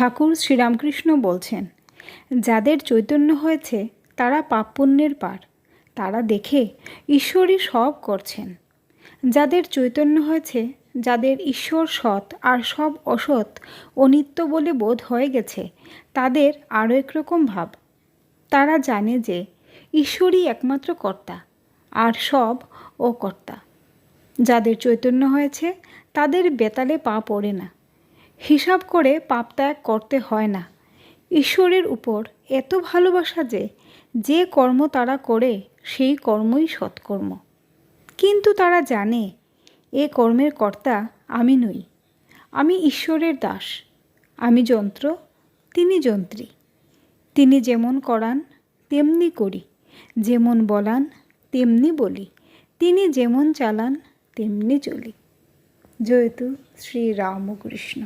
ঠাকুর শ্রীরামকৃষ্ণ বলছেন, যাদের চৈতন্য হয়েছে, তারা পাপ পুণ্যের পার। তারা দেখে ঈশ্বরই সব করছেন। যাদের চৈতন্য হয়েছে, যাদের ঈশ্বর সৎ আর সব অসৎ, অনিত্য বলে বোধ হয়ে গেছে, তাদের আরও একরকম ভাব। তারা জানে যে ঈশ্বরই একমাত্র কর্তা, আর সব ও কর্তা যাদের চৈতন্য হয়েছে, তাদের বেতালে পা পড়ে না। হিসাব করে পাপ ত্যাগ করতে হয় না। ঈশ্বরের উপর এত ভালোবাসা যে যে কর্ম তারা করে, সেই কর্মই সৎকর্ম। কিন্তু তারা জানে, এ কর্মের কর্তা আমি নই। আমি ঈশ্বরের দাস। আমি যন্ত্র, তিনি যন্ত্রী। তিনি যেমন করান, তেমনি করি। যেমন বলান, তেমনি বলি। তিনি যেমন চালান, তেমনি চলি। জয়তু শ্রী রামকৃষ্ণ।